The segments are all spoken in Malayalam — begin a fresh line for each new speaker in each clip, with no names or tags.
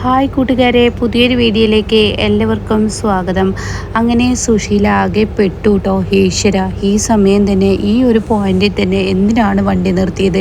ഹായ് കൂട്ടുകാരെ പുതിയൊരു വീഡിയോയിലേക്ക് എല്ലാവർക്കും സ്വാഗതം. അങ്ങനെ സുശീല ആകെ പെട്ടു കേട്ടോ ഈശ്വര ഈ സമയം തന്നെ ഈ ഒരു പോയിന്റിൽ തന്നെ എന്തിനാണ് വണ്ടി നിർത്തിയത്?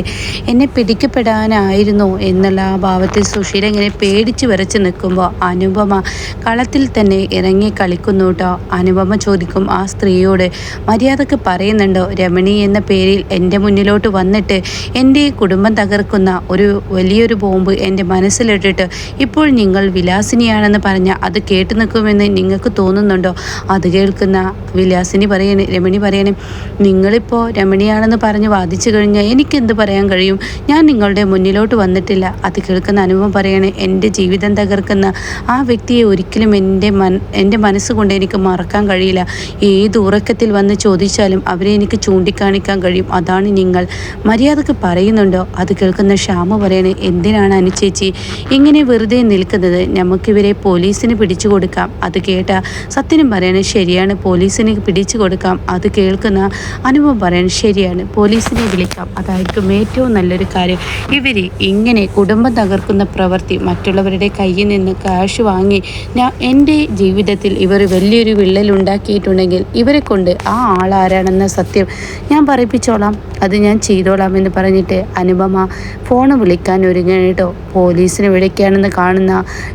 എന്നെ പിടിക്കപ്പെടാനായിരുന്നു എന്നുള്ള ആ ഭാവത്തിൽ സുശീല ഇങ്ങനെ പേടിച്ച് വരച്ച് നിൽക്കുമ്പോൾ അനുപമ കളത്തിൽ തന്നെ ഇറങ്ങി കളിക്കുന്നു കേട്ടോ അനുപമ ചോദിക്കും ആ സ്ത്രീയോട് മര്യാദയ്ക്ക് പറയുന്നുണ്ടോ? രമണി എന്ന പേരിൽ എന്റെ മുന്നിലോട്ട് വന്നിട്ട് എന്റെ കുടുംബം തകർക്കുന്ന ഒരു വലിയൊരു ബോംബ് എന്റെ മനസ്സിലിട്ടിട്ട് ഇപ്പോൾ നിങ്ങൾ വിലാസിനിയാണെന്ന് പറഞ്ഞ അത് കേട്ടു നിൽക്കുമെന്ന് നിങ്ങൾക്ക് തോന്നുന്നുണ്ടോ? അത് കേൾക്കുന്ന വിലാസിനി പറയണേ രമണി പറയണേ നിങ്ങളിപ്പോൾ രമണിയാണെന്ന് പറഞ്ഞ് വാദിച്ചു കഴിഞ്ഞാൽ എനിക്കെന്ത് പറയാൻ കഴിയും? ഞാൻ നിങ്ങളുടെ മുന്നിലോട്ട് വന്നിട്ടില്ല. അത് കേൾക്കുന്ന അനുഭവം പറയണേ എന്റെ ജീവിതം തകർക്കുന്ന ആ വ്യക്തിയെ ഒരിക്കലും എന്റെ മൻ എന്റെ മനസ്സുകൊണ്ട് എനിക്ക് മറക്കാൻ കഴിയില്ല. ഏത് ഉറക്കത്തിൽ വന്ന് ചോദിച്ചാലും അവരെ എനിക്ക് ചൂണ്ടിക്കാണിക്കാൻ കഴിയും. അതാണ് നിങ്ങൾ. മര്യാദയ്ക്ക് പറയുന്നുണ്ടോ? അത് കേൾക്കുന്ന ശ്യാമ പറയണേ എന്തിനാണ് അനുചേച്ചി ഇങ്ങനെ വെറുതെ നിൽക്കുന്നത് നമുക്കിവരെ പോലീസിന് പിടിച്ചു കൊടുക്കാം. അത് കേട്ട സത്യനും പറയാണ് ശരിയാണ്. പോലീസിന് പിടിച്ചു കൊടുക്കാം. അത് കേൾക്കുന്ന അനുഭവം പറയാൻ ശരിയാണ്. പോലീസിനെ വിളിക്കാം. അതായിരിക്കും ഏറ്റവും നല്ലൊരു കാര്യം. ഇവർ ഇങ്ങനെ കുടുംബം തകർക്കുന്ന പ്രവൃത്തി മറ്റുള്ളവരുടെ കയ്യിൽ നിന്ന് കാശ് വാങ്ങി ഞാൻ എന്റെ ജീവിതത്തിൽ ഇവർ വലിയൊരു വിള്ളൽ ഉണ്ടാക്കിയിട്ടുണ്ടെങ്കിൽ ഇവരെ കൊണ്ട് ആ ആളാരാണെന്ന സത്യം ഞാൻ പറയിപ്പിച്ചോളാം. അത് ഞാൻ ചെയ്തോളാം എന്ന് പറഞ്ഞിട്ട് അനുപമ ഫോൺ വിളിക്കാൻ ഒരുങ്ങട്ടോ പോലീസിനെ വിളിക്കുകയാണെന്ന് കാണുന്ന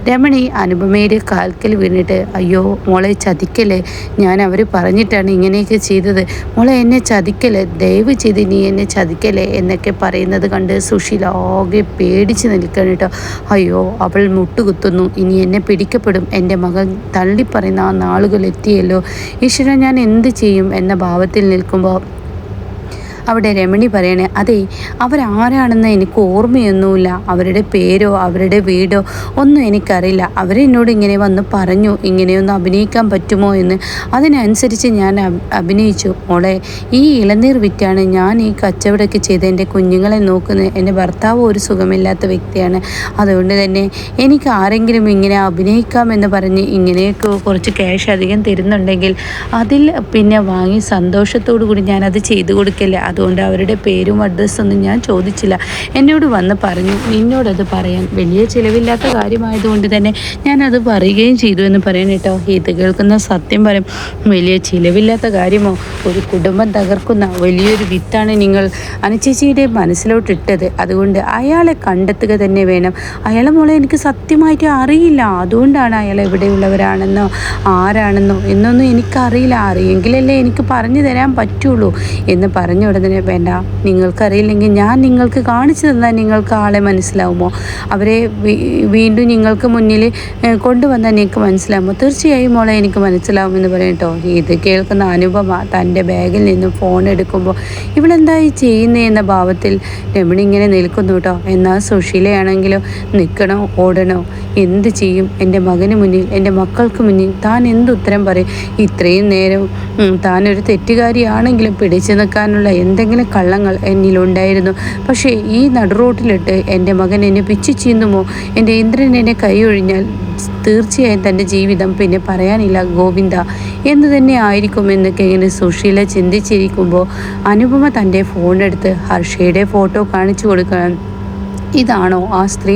രമണി അനുപമയുടെ കാൽക്കൽ വീണിട്ട് അയ്യോ മോളെ ചതിക്കല്ലേ? ഞാൻ അവർ പറഞ്ഞിട്ടാണ് ഇങ്ങനെയൊക്കെ ചെയ്തത്. മോളെ എന്നെ ചതിക്കല്ലേ? ദയവ് ചെയ്ത് നീ എന്നെ ചതിക്കല്ലേ? എന്നൊക്കെ പറയുന്നത് കണ്ട് സുശീല ആകെ പേടിച്ച് നിൽക്കണം കേട്ടോ. അയ്യോ അവൾ മുട്ടുകുത്തുന്നു. ഇനി എന്നെ പിടിക്കപ്പെടും. എന്റെ മകൻ തള്ളിപ്പറയുന്ന ആ നാളുകൾ എത്തിയല്ലോ. ഈശ്വര ഞാൻ എന്ത് ചെയ്യും? എന്ന ഭാവത്തിൽ നിൽക്കുമ്പോൾ അവിടെ രമണി പറയണേ അതെ അവരാരാണെന്ന് എനിക്ക് ഓർമ്മയൊന്നുമില്ല. അവരുടെ പേരോ അവരുടെ വീടോ ഒന്നും എനിക്കറിയില്ല. അവരെന്നോട് ഇങ്ങനെ വന്ന് പറഞ്ഞു ഇങ്ങനെയൊന്ന് അഭിനയിക്കാൻ പറ്റുമോ എന്ന്. അതിനനുസരിച്ച് ഞാൻ അഭിനയിച്ചു. മോളെ ഈ ഇളനീർ വിറ്റാണ് ഞാൻ ഈ കച്ചവടമൊക്കെ ചെയ്ത് എന്റെ കുഞ്ഞുങ്ങളെ നോക്കുന്നത്. എന്റെ ഭർത്താവ് ഒരു സുഖമില്ലാത്ത വ്യക്തിയാണ്. അതുകൊണ്ട് തന്നെ എനിക്ക് ആരെങ്കിലും ഇങ്ങനെ അഭിനയിക്കാമെന്ന് പറഞ്ഞ് ഇങ്ങനെയൊക്കെ കുറച്ച് ക്യാഷ് അധികം തരുന്നുണ്ടെങ്കിൽ അതിൽ പിന്നെ വാങ്ങി സന്തോഷത്തോടു കൂടി ഞാനത് ചെയ്തു കൊടുക്കില്ല. അതുകൊണ്ട് അവരുടെ പേരും അഡ്രസ്സൊന്നും ഞാൻ ചോദിച്ചില്ല. എന്നോട് വന്ന് പറഞ്ഞു നിന്നോടത് പറയാൻ വലിയ ചിലവില്ലാത്ത കാര്യമായതുകൊണ്ട് തന്നെ ഞാനത് പറയുകയും ചെയ്തു എന്ന് പറയാൻ കേട്ടോ. ഇത് കേൾക്കുന്ന സത്യം പറയും വലിയ ചിലവില്ലാത്ത കാര്യമോ? ഒരു കുടുംബം തകർക്കുന്ന വലിയൊരു വിത്താണ് നിങ്ങൾ അനുചേച്ചിയുടെ മനസ്സിലോട്ടിട്ടത്. അതുകൊണ്ട് അയാളെ കണ്ടെത്തുക തന്നെ വേണം. അയാളെ മോളെ എനിക്ക് സത്യമായിട്ട് അറിയില്ല. അതുകൊണ്ടാണ് അയാൾ എവിടെയുള്ളവരാണെന്നോ ആരാണെന്നോ എന്നൊന്നും എനിക്കറിയില്ല. അറിയെങ്കിലല്ലേ എനിക്ക് പറഞ്ഞു തരാൻ പറ്റുള്ളൂ എന്ന് പറഞ്ഞു വേണ്ട. നിങ്ങൾക്കറിയില്ലെങ്കിൽ ഞാൻ നിങ്ങൾക്ക് കാണിച്ചു തന്നാൽ നിങ്ങൾക്ക് ആളെ മനസ്സിലാവുമോ? അവരെ വീണ്ടും നിങ്ങൾക്ക് മുന്നിൽ കൊണ്ടുവന്നാൽ നിങ്ങൾക്ക് മനസ്സിലാവുമോ? തീർച്ചയായും മോളെ എനിക്ക് മനസ്സിലാവുമെന്ന് പറയട്ടോ ഇത് കേൾക്കുന്ന അനുപമ തന്റെ ബാഗിൽ നിന്ന് ഫോൺ എടുക്കുമ്പോൾ ഇവളെന്തായി ചെയ്യുന്നേ എന്ന ഭാവത്തിൽ രമണി ഇങ്ങനെ നിൽക്കുന്നു കേട്ടോ. എന്നാൽ സുശീലയാണെങ്കിലോ നിൽക്കണോ? ഓടണോ? എന്ത് ചെയ്യും? എന്റെ മകന് മുന്നിൽ എന്റെ മക്കൾക്ക് മുന്നിൽ താൻ എന്ത് ഉത്തരം പറയും? ഇത്രയും നേരം താനൊരു തെറ്റുകാരിയാണെങ്കിലും പിടിച്ചു നിൽക്കാനുള്ള എന്തെങ്കിലും കള്ളങ്ങൾ എന്നിലുണ്ടായിരുന്നു. പക്ഷേ ഈ നടുറോട്ടിലിട്ട് എന്റെ മകൻ എന്നെ പിച്ചു ചീന്നുമോ? എന്റെ ഇന്ദ്രൻ എന്നെ കൈയൊഴിഞ്ഞാൽ തീർച്ചയായും തന്റെ ജീവിതം പിന്നെ പറയാനില്ല ഗോവിന്ദ. എന്ന് തന്നെ ആയിരിക്കും എന്നൊക്കെ ഇങ്ങനെ സുശീല ചിന്തിച്ചിരിക്കുമ്പോൾ അനുപമ തന്റെ ഫോണെടുത്ത് ഹർഷയുടെ ഫോട്ടോ കാണിച്ചു കൊടുക്കണം ഇതാണോ ആ സ്ത്രീ?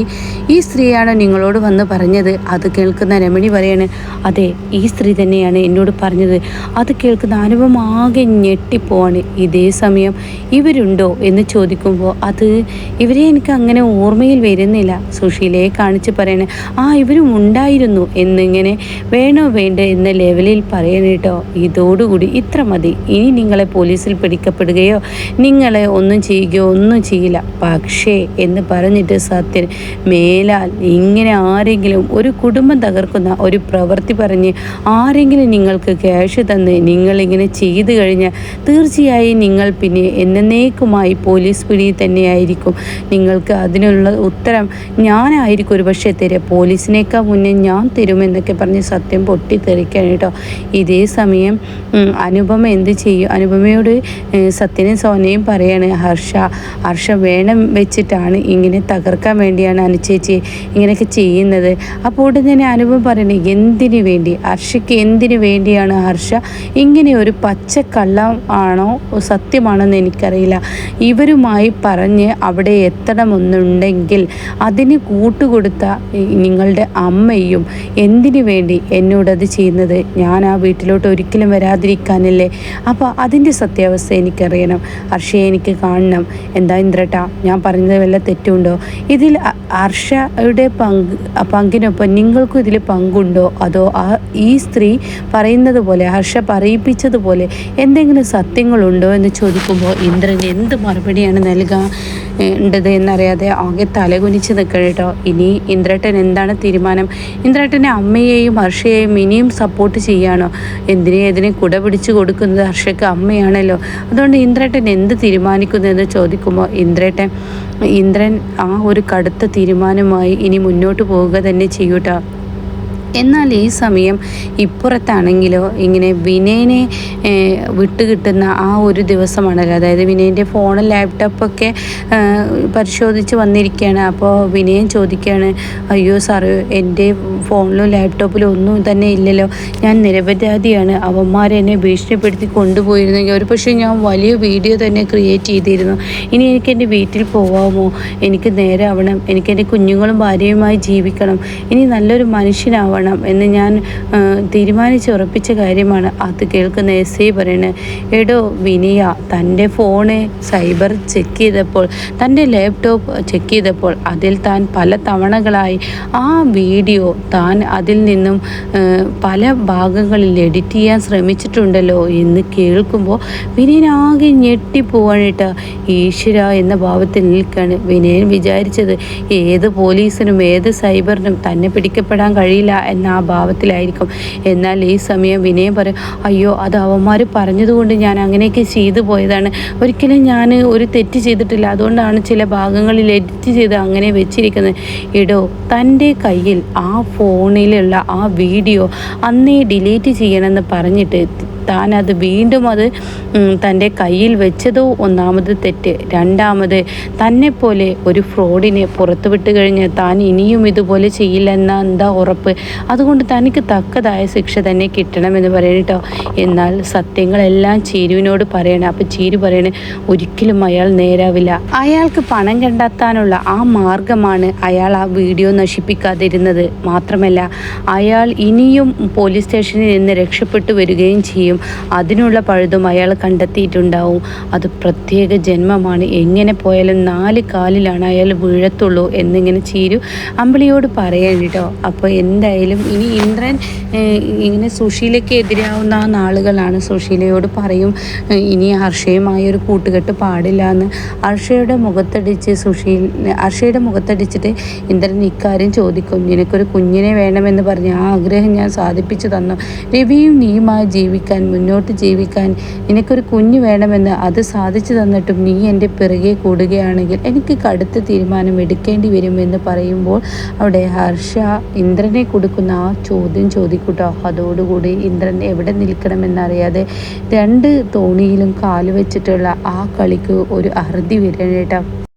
ഈ സ്ത്രീയാണ് നിങ്ങളോട് വന്ന് പറഞ്ഞത്. അത് കേൾക്കുന്ന രമണി പറയാണ് അതെ ഈ സ്ത്രീ തന്നെയാണ് എന്നോട് പറഞ്ഞത്. അത് കേൾക്കുന്ന അനുഭവം ആകെ ഞെട്ടിപ്പോവാണ്. ഇതേ സമയം ഇവരുണ്ടോ എന്ന് ചോദിക്കുമ്പോൾ അത് ഇവരെ എനിക്ക് അങ്ങനെ ഓർമ്മയിൽ വരുന്നില്ല. സുശീലയെ കാണിച്ച് പറയണേ ആ ഇവരും ഉണ്ടായിരുന്നു എന്നിങ്ങനെ വേണോ വേണ്ട എന്ന ലെവലിൽ പറയണേട്ടോ ഇതോടുകൂടി ഇത്ര മതി. ഇനി നിങ്ങളെ പോലീസിൽ പിടിക്കപ്പെടുകയോ നിങ്ങളെ ഒന്നും ചെയ്യുകയോ ഒന്നും ചെയ്യില്ല. പക്ഷേ എന്ന് പറ പറഞ്ഞിട്ട് സത്യൻ മേലാൽ ഇങ്ങനെ ആരെങ്കിലും ഒരു കുടുംബം തകർക്കുന്ന ഒരു പ്രവൃത്തി പറഞ്ഞ് ആരെങ്കിലും നിങ്ങൾക്ക് ക്യാഷ് തന്ന് നിങ്ങളിങ്ങനെ ചെയ്തു കഴിഞ്ഞാൽ തീർച്ചയായും നിങ്ങൾ പിന്നെ എന്നേക്കുമായി പോലീസ് പിടിയിൽ തന്നെയായിരിക്കും. നിങ്ങൾക്ക് അതിനുള്ള ഉത്തരം ഞാനായിരിക്കും ഒരു പക്ഷേ തരിക. പോലീസിനേക്കാൾ മുന്നേ ഞാൻ തരുമെന്നൊക്കെ പറഞ്ഞ് സത്യം പൊട്ടിത്തെറിക്കാൻ കേട്ടോ. ഇതേ സമയം അനുപമ എന്ത് ചെയ്യും? അനുപമയോട് സത്യനും സോനയും പറയാണ് ഹർഷ ഹർഷ വേണം വെച്ചിട്ടാണ് ഇങ്ങനെ എന്നെ തകർക്കാൻ വേണ്ടിയാണ് അനുചേച്ചി ഇങ്ങനെയൊക്കെ ചെയ്യുന്നത്. അപ്പോൾ ഉടനെ തന്നെ അനുഭവം പറയണേ എന്തിനു വേണ്ടി? ഹർഷയ്ക്ക് എന്തിനു വേണ്ടിയാണ് ഹർഷ? ഇങ്ങനെ ഒരു പച്ചക്കള്ളം ആണോ? സത്യമാണോ എന്ന് എനിക്കറിയില്ല. ഇവരുമായി പറഞ്ഞ് അവിടെ എത്തണമെന്നുണ്ടെങ്കിൽ അതിന് കൂട്ടുകൊടുത്ത നിങ്ങളുടെ അമ്മയും എന്തിനു വേണ്ടി എന്നോടത് ചെയ്യുന്നത്? ഞാൻ ആ വീട്ടിലോട്ട് ഒരിക്കലും വരാതിരിക്കാനല്ലേ? അപ്പോൾ അതിന്റെ സത്യാവസ്ഥ എനിക്കറിയണം. ഹർഷയെ എനിക്ക് കാണണം. എന്താ ഇന്ദ്രട്ട ഞാൻ പറഞ്ഞത് വല്ല തെറ്റുണ്ടോ? ഇതിൽ ഹർഷയുടെ പങ്ക് പങ്കിനൊപ്പം നിങ്ങൾക്കും ഇതിൽ പങ്കുണ്ടോ? അതോ ആ ഈ സ്ത്രീ പറയുന്നത് പോലെ ഹർഷ പറയിപ്പിച്ചതുപോലെ എന്തെങ്കിലും സത്യങ്ങളുണ്ടോ എന്ന് ചോദിക്കുമ്പോൾ ഇന്ദ്രൻ എന്ത് മറുപടിയാണ് നൽകേണ്ടത് എന്നറിയാതെ ആകെ തലകുനിച്ച് നിൽക്കണം കേട്ടോ. ഇനി ഇന്ദ്രട്ടൻ എന്താണ് തീരുമാനം? ഇന്ദ്രട്ടനെ അമ്മയെയും ഹർഷയെയും ഇനിയും സപ്പോർട്ട് ചെയ്യാണോ? എന്തിനെ ഇതിനെ കുട പിടിച്ചു കൊടുക്കുന്നത് ഹർഷയ്ക്ക് അമ്മയാണല്ലോ. അതുകൊണ്ട് ഇന്ദ്രട്ടൻ എന്ത് തീരുമാനിക്കുന്നു എന്ന് ചോദിക്കുമ്പോൾ ഇന്ദ്രട്ടൻ ഇന്ദ്രൻ ആ ഒരു കടുത്ത തീരുമാനമായി ഇനി മുന്നോട്ട് പോവുക തന്നെ ചെയ്യൂട്ടോ. എന്നാൽ ഈ സമയം ഇപ്പുറത്താണെങ്കിലോ ഇങ്ങനെ വിനയനെ വിട്ടുകിട്ടുന്ന ആ ഒരു ദിവസമാണല്ലോ. അതായത് വിനയന്റെ ഫോണും ലാപ്ടോപ്പൊക്കെ പരിശോധിച്ച് വന്നിരിക്കുകയാണ്. അപ്പോൾ വിനയൻ ചോദിക്കുകയാണ് അയ്യോ സാറ് എന്റെ ഫോണിലും ലാപ്ടോപ്പിലും ഒന്നും തന്നെ ഇല്ലല്ലോ. ഞാൻ നിരപരാധിയാണ്. അവന്മാരെന്നെ ഭീഷണിപ്പെടുത്തി കൊണ്ടുപോയിരുന്നെങ്കിൽ ഒരു പക്ഷേ ഞാൻ വലിയ വീഡിയോ തന്നെ ക്രിയേറ്റ് ചെയ്തിരുന്നു. ഇനി എനിക്ക് എന്റെ വീട്ടിൽ പോവാമോ? എനിക്ക് നേരെ ആവണം. എനിക്ക് എന്റെ കുഞ്ഞുങ്ങളും ഭാര്യയുമായി ജീവിക്കണം. ഇനി നല്ലൊരു മനുഷ്യനാവണം. വേണം എന്ന് ഞാൻ തീരുമാനിച്ചുറപ്പിച്ച കാര്യമാണ് അത് കേൾക്കുന്ന എസ് ഐ പറയുന്നത് എടോ വിനിയ തന്റെ ഫോണ് സൈബർ ചെക്ക് ചെയ്തപ്പോൾ തന്റെ ലാപ്ടോപ്പ് ചെക്ക് ചെയ്തപ്പോൾ അതിൽ താൻ പല തവണകളായി ആ വീഡിയോ താൻ അതിൽ നിന്നും പല ഭാഗങ്ങളിൽ എഡിറ്റ് ചെയ്യാൻ ശ്രമിച്ചിട്ടുണ്ടല്ലോ എന്ന് കേൾക്കുമ്പോൾ വിനയനാകെ ഞെട്ടിപ്പോവാനിട്ട് ഈശ്വര എന്ന ഭാവത്തിൽ നിൽക്കുകയാണ് വിനയൻ വിചാരിച്ചത് ഏത് പോലീസിനും ഏത് സൈബറിനും തന്നെ പിടിക്കപ്പെടാൻ കഴിയില്ല എന്ന ആ ഭാവത്തിലായിരിക്കും. എന്നാൽ ഈ സമയം വിനയം പറയും അയ്യോ അത് അവന്മാർ പറഞ്ഞതുകൊണ്ട് ഞാൻ അങ്ങനെയൊക്കെ ചെയ്തു പോയതാണ്. ഒരിക്കലും ഞാൻ ഒരു തെറ്റ് ചെയ്തിട്ടില്ല. അതുകൊണ്ടാണ് ചില ഭാഗങ്ങളിൽ എഡിറ്റ് ചെയ്ത് അങ്ങനെ വെച്ചിരിക്കുന്നത്. ഇടോ തന്റെ കയ്യിൽ ആ ഫോണിലുള്ള ആ വീഡിയോ അന്നേ ഡിലീറ്റ് ചെയ്യണമെന്ന് പറഞ്ഞിട്ട് താൻ അത് വീണ്ടും അത് തന്റെ കയ്യിൽ വെച്ചതോ ഒന്നാമത് തെറ്റ്. രണ്ടാമത് പോലെ ഒരു ഫ്രോഡിനെ പുറത്തു വിട്ട് കഴിഞ്ഞ് താൻ ഇനിയും ഇതുപോലെ ചെയ്യില്ലെന്ന എന്താ ഉറപ്പ്? അതുകൊണ്ട് തനിക്ക് തക്കതായ ശിക്ഷ തന്നെ കിട്ടണമെന്ന് പറയണട്ടോ എന്നാൽ സത്യങ്ങളെല്ലാം ചീരുവിനോട് പറയണം. അപ്പം ചീരു പറയണേ ഒരിക്കലും അയാൾ നേരാവില്ല. അയാൾക്ക് പണം കണ്ടെത്താനുള്ള ആ മാർഗമാണ് അയാൾ ആ വീഡിയോ നശിപ്പിക്കാതിരുന്നത്. മാത്രമല്ല അയാൾ ഇനിയും പോലീസ് സ്റ്റേഷനിൽ നിന്ന് രക്ഷപ്പെട്ടു വരികയും ചെയ്യും. കഴിയും അതിനുള്ള പഴുതും അയാൾ കണ്ടെത്തിയിട്ടുണ്ടാവും. അത് പ്രത്യേക ജന്മമാണ്. എങ്ങനെ പോയാലും നാല് കാലിലാണ് അയാൾ വീഴത്തുള്ളൂ എന്നിങ്ങനെ ചീരു അമ്പിളിയോട് പറയാൻ കേട്ടോ. അപ്പോൾ എന്തായാലും ഇനി ഇന്ദ്രൻ ഇങ്ങനെ സുശീലയ്ക്ക് എതിരാവുന്ന ആ നാളുകളാണ് സുശീലയോട് പറയും. ഇനി ഹർഷയുമായ ഒരു കൂട്ടുകെട്ട് പാടില്ല എന്ന്. ഹർഷയുടെ മുഖത്തടിച്ച് സുശീൽ ഹർഷയുടെ മുഖത്തടിച്ചിട്ട് ഇന്ദ്രൻ ഇക്കാര്യം ചോദിക്കും. നിനക്കൊരു കുഞ്ഞിനെ വേണമെന്ന് പറഞ്ഞ് ആ ആഗ്രഹം ഞാൻ സാധിപ്പിച്ചു തന്നു. രവിയും നീയുമായി ജീവിക്കാൻ മുന്നോട്ട് ജീവിക്കാൻ നിനക്കൊരു കുഞ്ഞു വേണമെന്ന് അത് സാധിച്ചു തന്നിട്ടും നീ എന്റെ പിറകെ കൂടുകയാണെങ്കിൽ എനിക്ക് കടുത്ത തീരുമാനം എടുക്കേണ്ടി വരുമെന്ന് പറയുമ്പോൾ അവിടെ ഹർഷ ഇന്ദ്രനെ കൊടുക്കുന്ന ആ ചോദ്യം ചോദിക്കൂട്ടോ. അതോടുകൂടി ഇന്ദ്രൻ എവിടെ നിൽക്കണമെന്നറിയാതെ രണ്ട് തോണിയിലും കാലുവെച്ചിട്ടുള്ള ആ കളിക്ക് ഒരു അറുതി വരണം